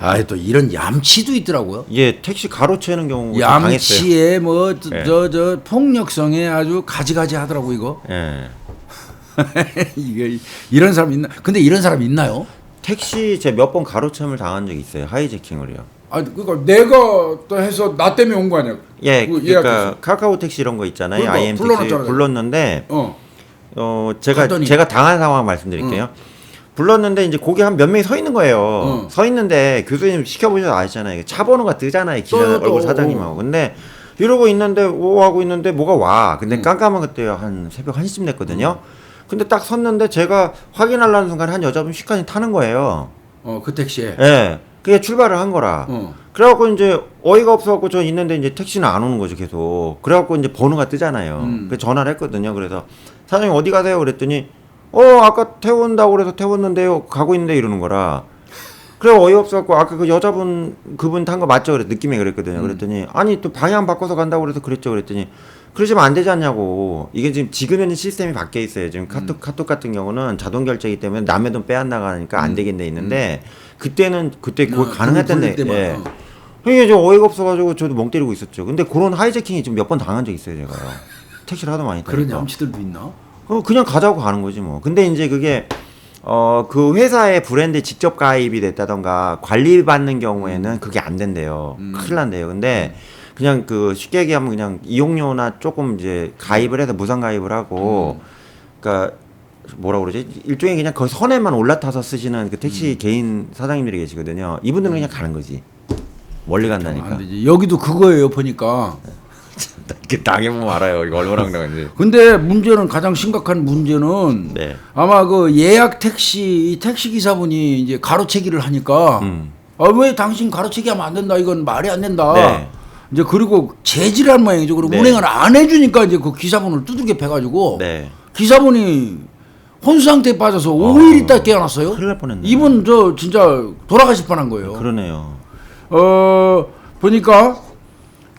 아, 또 이런 얌치도 있더라고요. 예, 택시 가로채는 경우가 좀 당했어요. 얌치에 뭐 예. 저저 폭력성에 아주 가지가지 하더라고 이거. 예. 이게 이런 사람 있나? 근데 이런 사람 있나요? 택시 제몇번 가로챔을 당한 적이 있어요. 하이제킹을요. 아, 그러니까 내가 또 해서 나 때문에 온 거 아니야? 예, 그 그러니까. 카카오 택시 이런 거 있잖아요. 그러니까 IM 택시 불러놨잖아요. 불렀는데 어. 어 제가 갔더니. 제가 당한 상황 말씀드릴게요. 불렀는데 이제 거기 한 몇 명이 서 있는 거예요. 어. 서 있는데 교수님 시켜보셔서 아시잖아요. 차 번호가 뜨잖아요. 기사 떠요, 떠. 얼굴 사장님하고. 근데 이러고 있는데 오 하고 있는데 뭐가 와. 근데 음. 깜깜한 그때요. 한 새벽 1시쯤 됐거든요. 근데 딱 섰는데 제가 확인하려는 순간 한 여자분 시간이 타는 거예요. 어, 그 택시에. 예. 그게 출발을 한 거라. 어. 그래갖고 이제 어이가 없어갖고 저 있는데 이제 택시는 안 오는 거죠 계속. 그래갖고 이제 번호가 뜨잖아요. 음. 그래서 전화를 했거든요. 그래서 사장님 어디 가세요? 그랬더니 어 아까 태운다고 그래서 태웠는데요. 가고 있는데 이러는 거라. 그래 어이없어갖고 아까 그 여자분 그분 탄 거 맞죠? 그래 느낌이 그랬거든요. 음. 그랬더니 아니 또 방향 바꿔서 간다고 그래서 그랬죠. 그랬더니 그러시면 안 되지 않냐고. 이게 지금 지금 현재 시스템이 바뀌어 있어요. 지금 카톡 음. 카톡 같은 경우는 자동 결제이기 때문에 남의 돈 빼앗 나가니까 안 되겠네 있는데 그때는 그때 어, 그거 가능했던데. 때만. 예. 어. 이게 좀 어이가 없어가지고 저도 멍 때리고 있었죠. 근데 그런 하이제킹이 지금 몇 번 당한 적 있어요, 제가요. 택시를 하도 많이 그런 타니까. 얌치들도 있나? 어, 그냥 가자고 가는 거지 뭐. 근데 이제 그게 어 그 회사의 브랜드에 직접 가입이 됐다던가 관리 받는 경우에는 그게 안 된대요. 음. 큰일 난대요. 근데 그냥 그 쉽게 얘기하면 그냥 이용료나 조금 이제 가입을 해서 무상 가입을 하고 음. 그러니까 뭐라 그러지? 일종의 그냥 그 선에만 올라타서 쓰시는 그 음. 택시 개인 사장님들이 계시거든요. 이분들은 그냥 가는 거지. 멀리 간다니까. 안 되지. 여기도 그거예요, 보니까. 이렇게 당해보면 알아요. 이거 얼마나 당한지. 근데 문제는 가장 심각한 문제는 네. 아마 그 예약 택시 이 택시 기사분이 이제 가로채기를 하니까 음. 아왜 당신 가로채기 하면 안 된다 이건 말이 안 된다. 네. 이제 그리고 재질한 모양이죠. 그리고 네. 운행을 안 해주니까 이제 그 기사분을 두들겨 패가지고 네. 기사분이 혼수 상태에 빠져서 5일 있다 깨어났어요. 큰일 날 뻔했네. 이분 저 진짜 돌아가실 뻔한 거예요. 그러네요. 어 보니까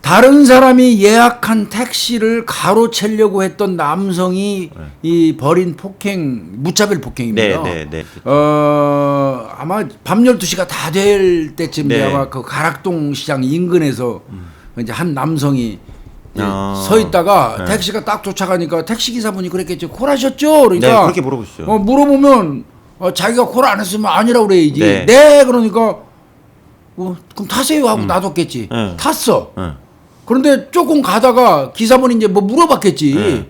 다른 사람이 예약한 택시를 가로채려고 했던 남성이 이 벌인 폭행 무차별 폭행입니다. 네, 네, 네. 어 아마 밤 12시가 다 될 때쯤 네. 아마 그 가락동 시장 인근에서 이제 한 남성이 아. 서 있다가 네. 택시가 딱 쫓아가니까 택시 기사분이 그랬겠죠. 콜하셨죠? 그러니까 네, 그렇게 물어보시죠. 어, 물어보면 어, 자기가 콜 안 했으면 아니라고 그래야지. 네. 네, 그러니까 어, 그럼 타세요 하고 놔뒀겠지. 네. 탔어. 응. 그런데 조금 가다가 기사분이 이제 뭐 물어봤겠지. 네.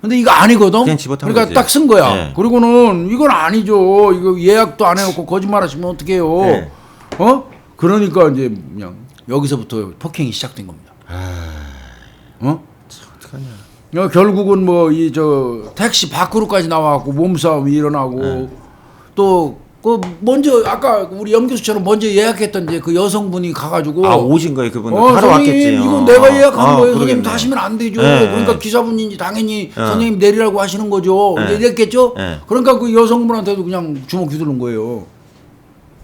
근데 이거 아니거든. 그냥 집어탄 그러니까 거지. 딱 쓴 거야. 네. 그리고는 이건 아니죠. 이거 예약도 안 해놓고 거짓말하시면 어떡해요. 네. 어? 그러니까 이제 그냥 여기서부터 폭행이 시작된 겁니다. 어? 어떡하냐. 어, 결국은 뭐 이 저 택시 밖으로까지 나와갖고 몸싸움이 일어나고 네. 또 그 먼저 아까 우리 염 교수처럼 먼저 예약했던 이제 그 여성분이 가가지고 아 오신 거예요 그분 어, 하러 선생님, 왔겠지. 이건 어. 내가 예약한 아, 거예요. 선생님 다시면 안 되죠. 네, 그러니까 네. 기사분인지 당연히 어. 선생님 내리라고 하시는 거죠. 네. 이랬겠죠. 네. 그러니까 그 여성분한테도 그냥 주먹 휘두른 거예요.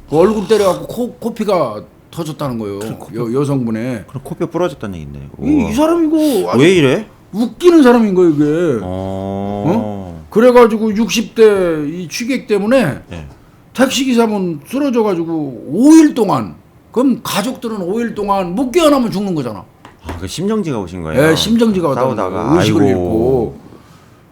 그 얼굴 때려갖고 코, 코피가 터졌다는 거예요. 여, 여성분의. 그럼 코뼈 부러졌다는 얘긴데. 이, 이 사람 이거 아주 왜 이래? 웃기는 사람인 거예요 이게. 어. 그래가지고 60대 이 취객 때문에 네. 택시 기사분 쓰러져가지고 5일 동안 그럼 가족들은 5일 동안 못 깨어나면 죽는 거잖아. 아, 그 심정지가 오신 거예요. 예, 심정지가 싸우다가 의식을. 잃고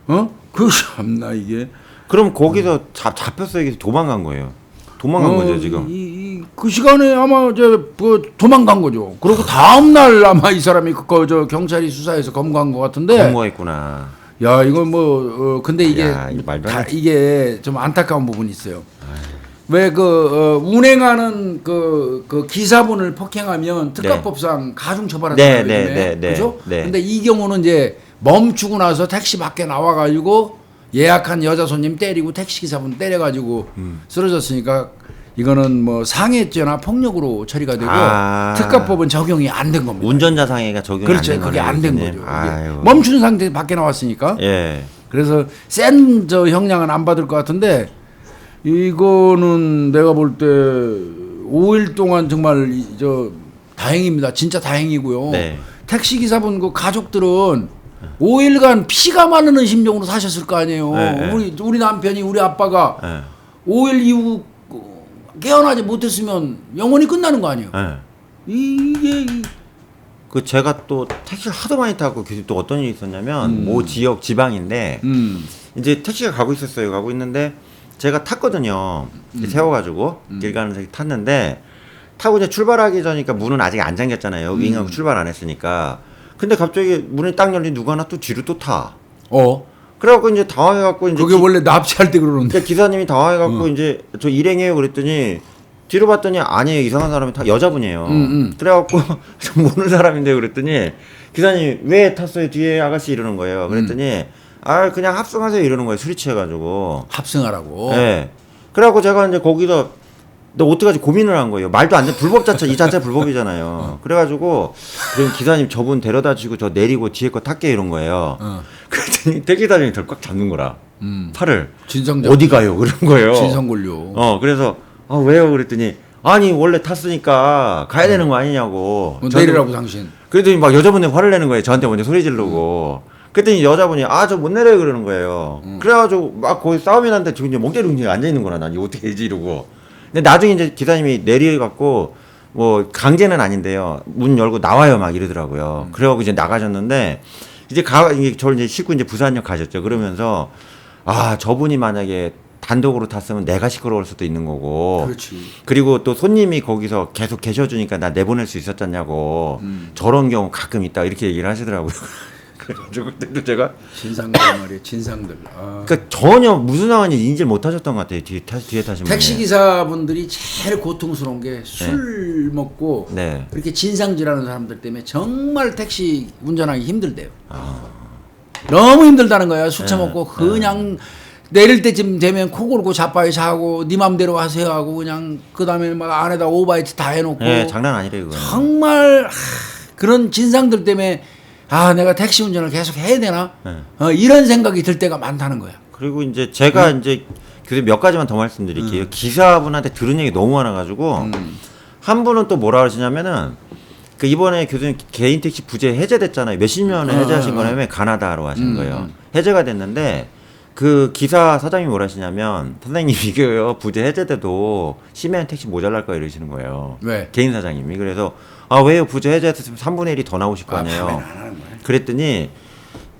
어? 그 참나 이게 그럼 거기서 잡 잡혔어요. 여기서 도망간 거예요. 도망간 어, 거죠 지금. 이, 이, 그 시간에 아마 이제 그 도망간 거죠. 그리고 다음 날 아마 이 사람이 그저 경찰이 수사해서 검거한 것 같은데. 검거했구나. 야 이건 뭐 어, 근데 이게 야, 이거 말도 안 다. 이게 좀 안타까운 부분이 있어요. 왜 그 어, 운행하는 그, 그 기사분을 폭행하면 특가법상 가중 처벌하잖아요. 네. 네, 네, 네, 그죠? 네. 근데 이 경우는 이제 멈추고 나서 택시 밖에 나와 가지고 예약한 여자 손님 때리고 택시 기사분 때려 가지고 음. 쓰러졌으니까 이거는 뭐 상해죄나 폭력으로 처리가 되고 아. 특가법은 적용이 안 된 겁니다. 운전자 상해가 적용이 그렇죠. 안된 그게. 안 된. 거죠. 아유. 멈춘 상태 밖에 나왔으니까. 예. 그래서 센 저 형량은 안 받을 것 같은데 이거는 내가 볼 때 5일 동안 정말 이- 저 다행입니다. 진짜 다행이고요. 네. 택시 기사분 그 가족들은 5일간 피가 마르는 심정으로 사셨을 거 아니에요. 네, 네. 우리 우리 남편이 우리 아빠가 예. 5일 이후 깨어나지 못했으면 영원히 끝나는 거 아니에요? 예. 이게 이- 그 제가 또 택시를 하도 많이 타고 교수님 또 어떤 일이 있었냐면 모 지역 지방인데 음. 이제 택시가 가고 있었어요. 가고 있는데 제가 탔거든요. 이제 세워가지고 길 가는 새 탔는데 타고 이제 출발하기 전이니까 문은 아직 안 잠겼잖아요. 윙하고 출발 안 했으니까. 근데 갑자기 문이 딱 열리 누가 하나 또 뒤로 또 타. 어. 그래갖고 이제 당황해갖고 이제 그게 기, 원래 납치할 때 그러는데. 근데 기사님이 당황해갖고 이제 저 일행이에요 그랬더니 뒤로 봤더니 아니에요 이상한 사람이 타 여자분이에요. 음, 음. 그래갖고 좀 모르는 사람인데 그랬더니 기사님 왜 탔어요 뒤에 아가씨 이러는 거예요. 그랬더니 아 그냥 합성하세요 이러는 거예요 술이 취해가지고. 합승하라고. 예. 그래갖고 제가 이제 거기서 너 어떡하지 고민을 한 거예요. 말도 안 돼. 불법 자체 이 자체 불법이잖아요. 그래가지고 그럼 기사님 저분 데려다 주고 저 내리고 뒤에 거 탈게 이런 거예요. 어. 그랬더니 택시 사장이 저를 꽉 잡는 거라. 음. 팔을 진성적. 어디 가요? 그런 거예요. 진성골료. 어 그래서 아 왜요? 그랬더니 아니 원래 탔으니까 가야 되는 거 아니냐고. 뭐 저한테- 내리라고 당신. 그랬더니 막 여자분이 화를 내는 거예요. 저한테 먼저 소리 지르고. 그랬더니 여자분이 아 저 못 내려요 그러는 거예요. 그래가지고 막 거기 싸움이 났는데 지금 이제 멍때리고 앉아 있는 거나 난 이거 어떻게 해지 이러고. 근데 나중에 이제 기사님이 내려갖고 뭐 강제는 아닌데요. 문 열고 나와요 막 이러더라고요. 그래갖고 이제 나가셨는데 이제 가 이게 저를 이제 싣고 이제 부산역 가셨죠. 그러면서 아 저분이 만약에 단독으로 탔으면 내가 시끄러울 수도 있는 거고. 그렇지. 그리고 또 손님이 거기서 계속 계셔주니까 나 내보낼 수 있었잖냐고 음. 저런 경우 가끔 있다 이렇게 얘기를 하시더라고요. 그래가지고 그때도 제가 진상들 말이에요. 진상들. 아. 그러니까 전혀 무슨 상황인지 인지를 못 하셨던 것 같아요. 뒤에, 타, 뒤에 타신 분이. 택시 기사분들이 제일 고통스러운 게 술 먹고 네. 이렇게 진상질하는 사람들 때문에 정말 택시 운전하기 힘들대요. 아. 너무 힘들다는 거야. 술 네. 처먹고 그냥 내릴 때쯤 되면 코 골고 자빠이 자고 네 맘대로 하세요 하고 그냥 그 다음에 막 안에다 오바이트 다 해놓고 네, 장난 아니래요 그거. 정말 하, 그런 진상들 때문에 아 내가 택시 운전을 계속 해야 되나 네. 어, 이런 생각이 들 때가 많다는 거야. 그리고 이제 제가 음. 이제 교수님 몇 가지만 더 말씀드릴게요. 기사분한테 들은 얘기 너무 많아가지고 음. 한 분은 또 뭐라 그러시냐면은 그 이번에 교수님 개인 택시 부재 해제됐잖아요. 몇십 년에 어, 해제하신 어, 거냐면 가나다로 하신 음, 거예요. 음. 해제가 됐는데 그 기사 사장님이 뭐라 하시냐면 선생님 이거요 부재 해제돼도 심해한 택시 모자랄 거 이러시는 거예요. 왜? 개인 사장님이 그래서 아 왜요 부재 해제됐으면 3분의 1이 더 나오실 거 아, 아니에요. 거야. 그랬더니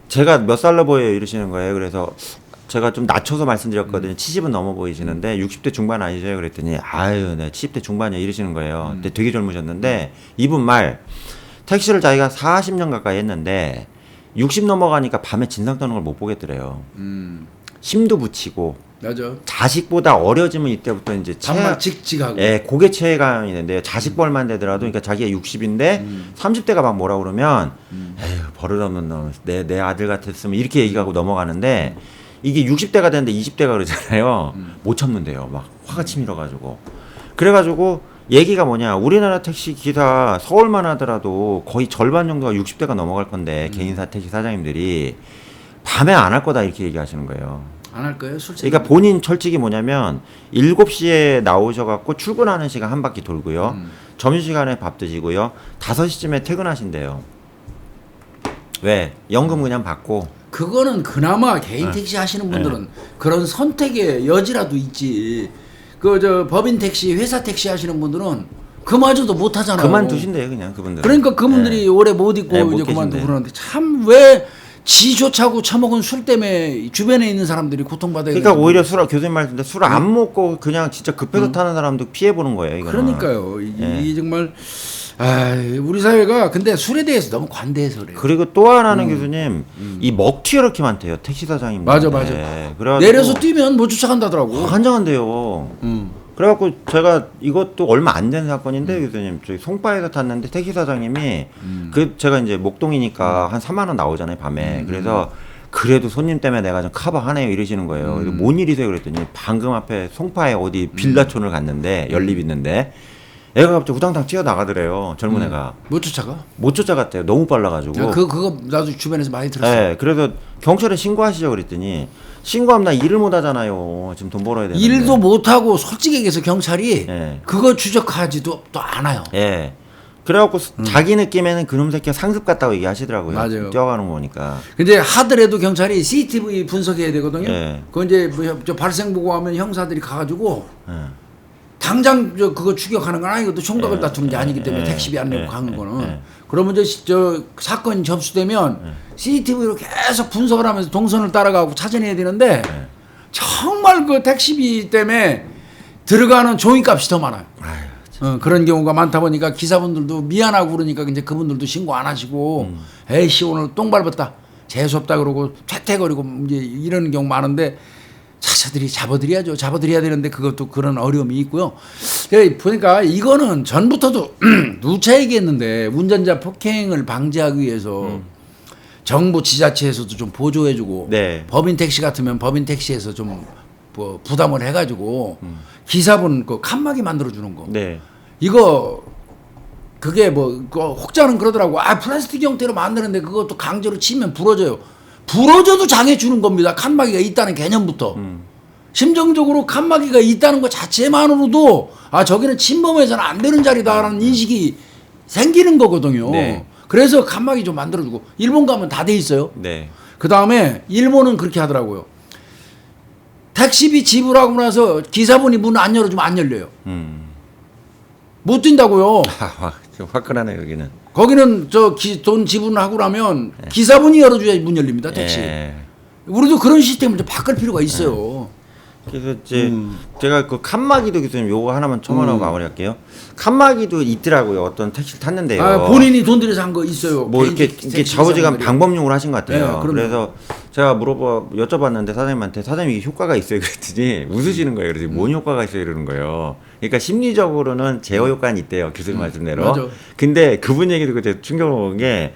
제가 몇 살로 보여요 이러시는 거예요. 그래서 제가 좀 낮춰서 음. 말씀드렸거든요. 70은 넘어 보이시는데 60대 중반 아니세요? 그랬더니 아유, 네, 70대 중반이야 이러시는 거예요. 음. 근데 되게 젊으셨는데 이분 말 택시를 자기가 40년 가까이 했는데 60 넘어가니까 밤에 진상 떠는 걸 못 보겠더래요. 음 심도 붙이고 맞아. 자식보다 어려지면 이때부터 이제 정말 직직하고. 예, 고개 체감이 있는데 자식 벌만 되더라도 그러니까 자기가 60인데 음. 30대가 막 뭐라 그러면 에휴 버릇없는 놈, 내, 내 아들 같았으면 이렇게 얘기하고 넘어가는데 이게 60대가 됐는데 20대가 그러잖아요. 음. 못 참는데요. 막 화가 치밀어가지고. 그래가지고 얘기가 뭐냐. 우리나라 택시 기사 서울만 하더라도 거의 절반 정도가 60대가 넘어갈 건데 음. 개인사 택시 사장님들이 밤에 안 할 거다 이렇게 얘기하시는 거예요. 안 할 거예요 술. 그러니까 본인 철칙이 뭐냐면 7시에 나오셔 갖고 출근하는 시간 한 바퀴 돌고요. 음. 점심 시간에 밥 드시고요. 5시쯤에 퇴근하신대요. 왜? 연금 그냥 받고. 그거는 그나마 개인 네. 택시 하시는 분들은 그런 선택의 여지라도 있지. 그 저 법인 택시, 회사 택시 하시는 분들은 그마저도 못 하잖아요. 그만두신대요, 그냥 그분들. 그러니까 그분들이 오래 못 있고 네, 못 이제 그만두고 계신대요. 그러는데 참 왜 지조차고 처먹은 술 때문에 주변에 있는 사람들이 고통받아야 그러니까 되는지 오히려 술, 교수님 말씀대로 술 안 먹고 그냥 진짜 급해서 타는 사람도 피해 보는 거예요, 이거는. 그러니까요. 이게 예. 정말 아, 우리 사회가 근데 술에 대해서 너무 관대해서 그래요. 그리고 또 하나는 교수님, 이 먹튀 이렇게 많대요, 택시 사장님. 음. 맞아, 맞아. 그래가지고 내려서 뛰면 못 쫓아간다더라고. 환장한대요. 음. 그래갖고 제가 이것도 얼마 안 된 사건인데 교수님 저희 송파에서 탔는데 택시 사장님이 음. 그 제가 이제 목동이니까 한 3만 원 나오잖아요 밤에 그래서 그래도 손님 때문에 내가 좀 커버하네요 이러시는 거예요. 음. 뭔 일이세요 그랬더니 방금 앞에 송파에 어디 빌라촌을 갔는데 연립 있는데 애가 갑자기 후당당 튀어 나가더래요 젊은 애가 못 쫓아가. 못 쫓아갔대요 너무 빨라가지고. 야, 그 그거 나도 주변에서 많이 들었어. 네, 그래서 경찰에 신고하시죠 그랬더니 신고하면 나 일을 못 하잖아요. 지금 돈 벌어야 되는데. 일도 못 하고 솔직히 얘기해서 경찰이 예. 그거 추적하지도 또 않아요. 예. 그래갖고 자기 느낌에는 그놈 새끼가 상습 같다고 얘기하시더라고요. 음. 맞아요. 뛰어가는 거 보니까. 근데 하더라도 경찰이 CCTV 분석해야 되거든요. 예. 그 이제 뭐저 발생 보고하면 형사들이 가가지고 예. 당장 저 그거 추격하는 건 아니거든 총각을 예, 다투는 게 아니기 때문에 예, 택시비 안 내고 예, 가는 예, 거는 예. 그러면 저, 시- 저 사건이 접수되면 CCTV로 계속 분석을 하면서 동선을 따라가고 찾아내야 되는데 예. 정말 그 택시비 때문에 들어가는 종이값이 더 많아요. 어, 그런 경우가 많다 보니까 기사분들도 미안하고 그러니까 이제 그분들도 신고 안 하시고 음. 에이씨 오늘 똥 밟았다 재수 없다 그러고 퇴퇴거리고 이제 이런 경우 많은데 차차들이 잡아드려야죠. 잡아드려야 되는데 그것도 그런 어려움이 있고요. 예, 보니까 이거는 전부터도 누차 얘기했는데 운전자 폭행을 방지하기 위해서 정부 지자체에서도 좀 보조해주고 네. 법인 택시 같으면 법인 택시에서 좀 뭐 부담을 해가지고 기사분 그 칸막이 만들어 주는 거. 네. 이거 그게 뭐 그 혹자는 그러더라고. 아 플라스틱 형태로 만드는데 그것도 강제로 치면 부러져요 부러져도 장애 주는 겁니다 칸막이가 있다는 개념부터 음. 심정적으로 칸막이가 있다는 것 자체만으로도 아 저기는 침범해서는 안 되는 자리다라는 인식이 생기는 거거든요 네. 그래서 칸막이 좀 만들어주고 일본 가면 다 돼 있어요 네. 그 다음에 일본은 그렇게 하더라고요. 택시비 지불하고 나서 기사분이 문 안 열어주면 안 열려요. 음. 못 뛴다고요. 아, 화, 화끈하네 여기는. 거기는 저 돈 지불하고 나면 기사분이 열어줘야 문 열립니다. 택시. 예. 우리도 그런 시스템을 좀 바꿀 필요가 있어요. 그래서 이제 음. 제가 그 칸막이도 교수님 요거 하나만 첨언하고 마무리할게요. 칸막이도 있더라고요. 어떤 택시를 탔는데요. 아, 본인이 돈 들여서 한 거 있어요. 뭐 개인 이렇게 택시 이게 기사분들이. 좌우지간 방법용으로 하신 것 같아요. 네, 그럼요. 그래서 제가 물어봐 여쭤봤는데 사장님한테 사장님 이게 효과가 있어요 그랬더니 웃으시는 거예요. 그래서 뭔 효과가 있어요 이러는 거예요. 그러니까 심리적으로는 제어 효과는 있대요 교수님 말씀대로. 음. 맞아. 근데 그분 얘기 듣고 제가 충격 먹은 게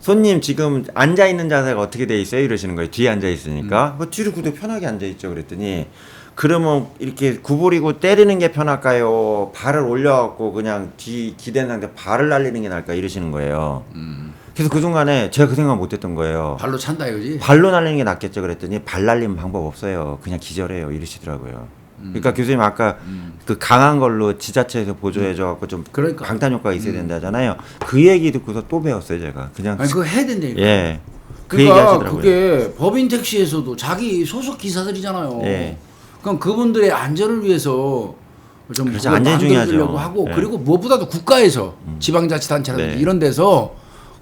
손님 지금 앉아 있는 자세가 어떻게 돼 있어요 이러시는 거예요. 뒤에 앉아 있으니까 그 뒤로 구도 편하게 앉아 있죠 그랬더니 그러면 이렇게 구부리고 때리는 게 편할까요? 발을 올려갖고 그냥 뒤 기댄 상태 발을 날리는 게 나을까 이러시는 거예요. 그래서 그 순간에 제가 그 생각 못했던 거예요. 발로 찬다 이거지. 발로 날리는 게 낫겠죠 그랬더니 발 날리는 방법 없어요. 그냥 기절해요 이러시더라고요. 그러니까 교수님 아까 그 강한 걸로 지자체에서 보조해줘 갖고 좀 그러니까. 강탄 효과가 있어야 된다잖아요. 그 얘기 듣고서 또 배웠어요 제가. 그냥 아니 그거 해야 된다니까. 예. 그 그러니까. 그게 법인 택시에서도 자기 소속 기사들이잖아요. 예. 그럼 그분들의 안전을 위해서 좀 그렇죠. 만들어주려고 중요하죠. 하고 예. 그리고 무엇보다도 국가에서 지방자치단체라든지 네. 이런 데서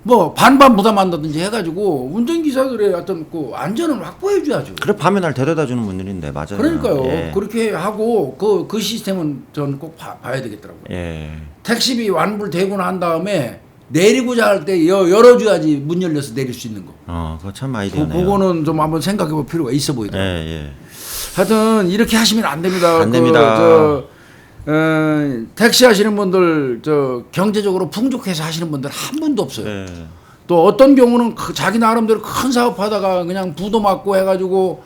뭐 반반 부담한다든지 해가지고 운전기사들의 어떤 그 안전을 확보해줘야죠. 그래 밤에 날 데려다 주는 분들인데 맞아요. 그러니까요. 예. 그렇게 하고 그, 그 시스템은 저는 꼭 봐, 봐야 되겠더라고요. 예. 택시비 완불되고 난 다음에 내리고자 할 때 열어줘야지 문 열려서 내릴 수 있는 거. 어, 그거 참 그, 아이디어네요. 그거는 좀 한번 생각해 볼 필요가 있어 예, 보이더라고요. 예. 하여튼 이렇게 하시면 안 됩니다. 안 그, 됩니다. 저, 어, 택시 하시는 분들 저 경제적으로 풍족해서 하시는 분들 한 분도 없어요. 예. 또 어떤 경우는 그 자기 나름대로 큰 사업하다가 그냥 부도 맞고 해가지고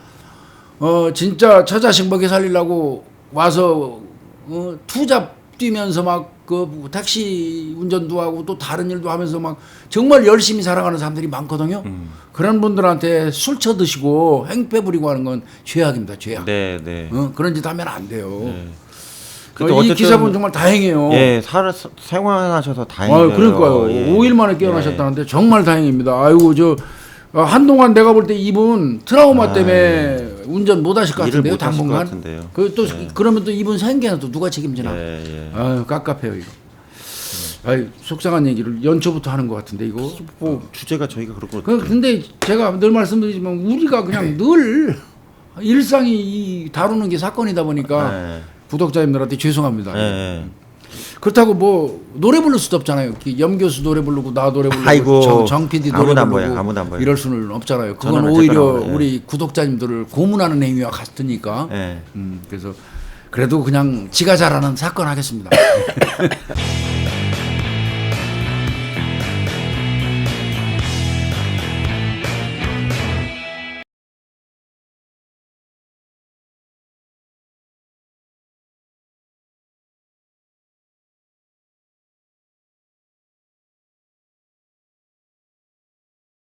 어 진짜 처자식 먹여 살리려고 와서 어, 투잡 뛰면서 막 그 택시 운전도 하고 또 다른 일도 하면서 막 정말 열심히 살아가는 사람들이 많거든요. 음. 그런 분들한테 술 쳐드시고 행패 부리고 하는 건 죄악입니다. 죄악. 네, 네. 어, 그런 짓 하면 안 돼요. 네. 어, 근데 이 기사분 정말 다행이에요. 예, 살 생활하셔서 아, 다행이에요. 그러니까요. 예. 5일 만에 깨어나셨다는데 정말 다행입니다. 아이고 저 어, 한동안 내가 볼 때 이분 트라우마 아, 때문에 운전 못 하실 것 같은데요. 당분간. 그또 예. 그러면 또 이분 생계는 또 누가 책임지나? 예, 예. 아유 깝깝해요 이거. 아유 속상한 얘기를 연초부터 하는 것 같은데 이거. 뭐 주제가 저희가 그렇고 그 근데 제가 늘 말씀드리지만 우리가 그냥 늘 일상이 이 다루는 게 사건이다 보니까 예. 구독자님들한테 죄송합니다. 예, 예. 그렇다고 뭐 노래 부를 수도 없잖아요. 이렇게 염 교수 노래 부르고 나 노래 부르고 아이고, 정, 정 PD 노래 아무도 안 부르고 보여요, 아무도 안 보여요. 이럴 수는 없잖아요. 그건 저는 오히려 어쨌거나, 예. 우리 구독자님들을 고문하는 행위와 같으니까. 예. 음, 그래서 그래도 그냥 지가 잘하는 사건 하겠습니다.